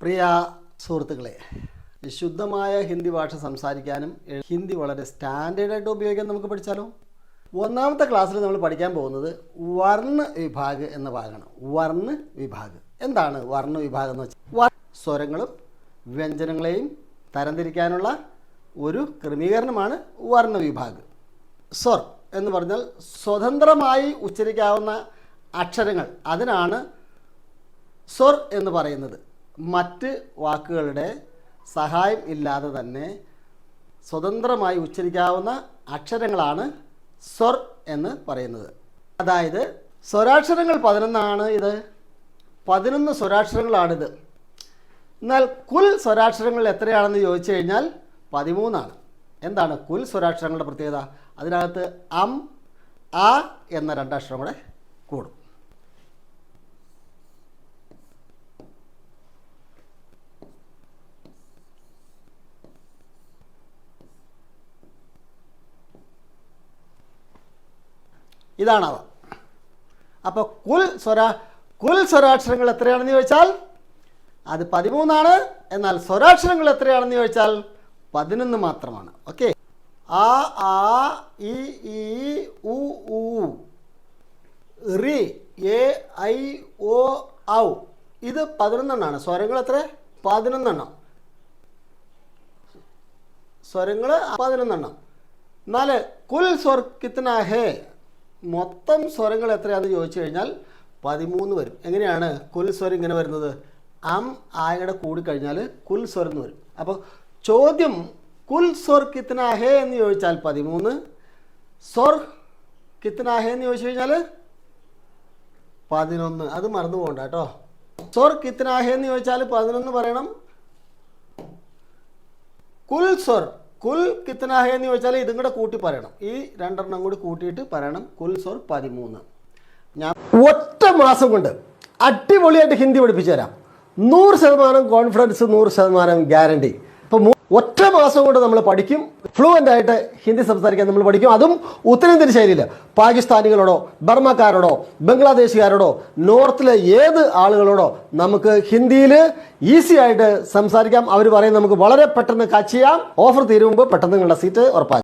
പ്രിയ സുഹൃത്തുക്കളെ ശുദ്ധമായ ഹിന്ദി ഭാഷ സംസാരിക്കാനും ഹിന്ദി വളരെ സ്റ്റാൻഡേർഡായിട്ട് ഉപയോഗിക്കാൻ നമുക്ക് പഠിച്ചാലോ? ഒന്നാമത്തെ ക്ലാസ്സിൽ നമ്മൾ പഠിക്കാൻ പോകുന്നത് വർണ വിഭാഗ് എന്ന ഭാഗമാണ്. വർണ വിഭാഗ്. എന്താണ് വർണ വിഭാഗം എന്ന് വെച്ചാൽ സ്വരങ്ങളും വ്യഞ്ജനങ്ങളെയും തരംതിരിക്കാനുള്ള ഒരു ക്രമീകരണമാണ് വർണ വിഭാഗ്. സ്വർ എന്ന് പറഞ്ഞാൽ സ്വതന്ത്രമായി ഉച്ചരിക്കാവുന്ന അക്ഷരങ്ങൾ. അതിനാണ് സ്വർ എന്ന് പറയുന്നത്. മറ്റ് വാക്കുകളുടെ സഹായം ഇല്ലാതെ തന്നെ സ്വതന്ത്രമായി ഉച്ചരിക്കാവുന്ന അക്ഷരങ്ങളാണ് സ്വർ എന്ന് പറയുന്നത്. അതായത് സ്വരാക്ഷരങ്ങൾ പതിനൊന്നാണ് ഇത്. പതിനൊന്ന് സ്വരാക്ഷരങ്ങളാണിത്. എന്നാൽ കുൽ സ്വരാക്ഷരങ്ങൾ എത്രയാണെന്ന് ചോദിച്ചു കഴിഞ്ഞാൽ പതിമൂന്നാണ്. എന്താണ് കുൽ സ്വരാക്ഷരങ്ങളുടെ പ്രത്യേകത? അതിനകത്ത് അം ആ എന്ന രണ്ടക്ഷരം കൂടെ കൂടും. ഇതാണ് അവ അപ്പോൾ കുൽ സ്വര കുൽ സ്വരാക്ഷരങ്ങൾ എത്രയാണെന്ന് ചോദിച്ചാൽ അത് പതിമൂന്നാണ്. എന്നാൽ സ്വരാക്ഷരങ്ങൾ എത്രയാണെന്ന് ചോദിച്ചാൽ പതിനൊന്ന് മാത്രമാണ്. ഓക്കെ? ആ ആ ഇ ഇ ഉ ഉ റി എ ഐ ഒ ഔ. ഇത് പതിനൊന്നെണ്ണമാണ് സ്വരങ്ങൾ എത്ര? പതിനൊന്നെണ്ണം. സ്വരങ്ങൾ പതിനൊന്നെണ്ണം. എന്നാൽ കുൽ സ്വർ കിത്തന ഹേ. മൊത്തം സ്വരങ്ങൾ എത്രയാണെന്ന് ചോദിച്ചു കഴിഞ്ഞാൽ പതിമൂന്ന് വരും. എങ്ങനെയാണ് കുൽ സ്വരം ഇങ്ങനെ വരുന്നത്? അം ആയയുടെ കൂടിക്കഴിഞ്ഞാൽ കുൽ സ്വരം എന്ന് വരും. അപ്പോൾ ചോദ്യം കുൽ സ്വർ കിത്തന ഹേ എന്ന് ചോദിച്ചാൽ പതിമൂന്ന് സ്വർ കിത്തന ഹേ എന്ന് ചോദിച്ചു കഴിഞ്ഞാൽ പതിനൊന്ന്. അത് മറന്നു പോകണ്ട കേട്ടോ. സ്വർ കിത്തന ഹേ എന്ന് ചോദിച്ചാൽ പതിനൊന്ന് പറയണം. കുൽ സ്വർ കുൽ കിത്തന ഹേ എന്ന് ചോദിച്ചാൽ ഇതും കൂടെ കൂട്ടി പറയണം. ഈ രണ്ടെണ്ണം കൂടി കൂട്ടിയിട്ട് പറയണം. കുൽ സ്വർ പതിമൂന്ന്. ഞാൻ ഒറ്റ മാസം കൊണ്ട് അടിപൊളിയായിട്ട് ഹിന്ദി പഠിപ്പിച്ചു തരാം നൂറ് ശതമാനം കോൺഫിഡൻസ് നൂറ് ശതമാനം ഗ്യാരണ്ടി അപ്പോൾ ഒറ്റ മാസം കൊണ്ട് നമ്മൾ പഠിക്കും. ഫ്ലുവന്റ് ആയിട്ട് ഹിന്ദി സംസാരിക്കാൻ നമ്മൾ പഠിക്കും. അതും ഉത്തരേന്ത്യൻ ശൈലിയിൽ പാകിസ്ഥാനികളോടോ ബർമ്മക്കാരോടോ ബംഗ്ലാദേശുകാരോടോ നോർത്തിലെ ഏത് ആളുകളോടോ നമുക്ക് ഹിന്ദിയിൽ ഈസി ആയിട്ട് സംസാരിക്കാം. അവർ പറയും നമുക്ക് വളരെ പെട്ടെന്ന് കാച്ച് ചെയ്യാം. ഓഫർ തീരുമ്പോൾ പെട്ടെന്ന് നിങ്ങളുടെ സീറ്റ് ഉറപ്പാക്കും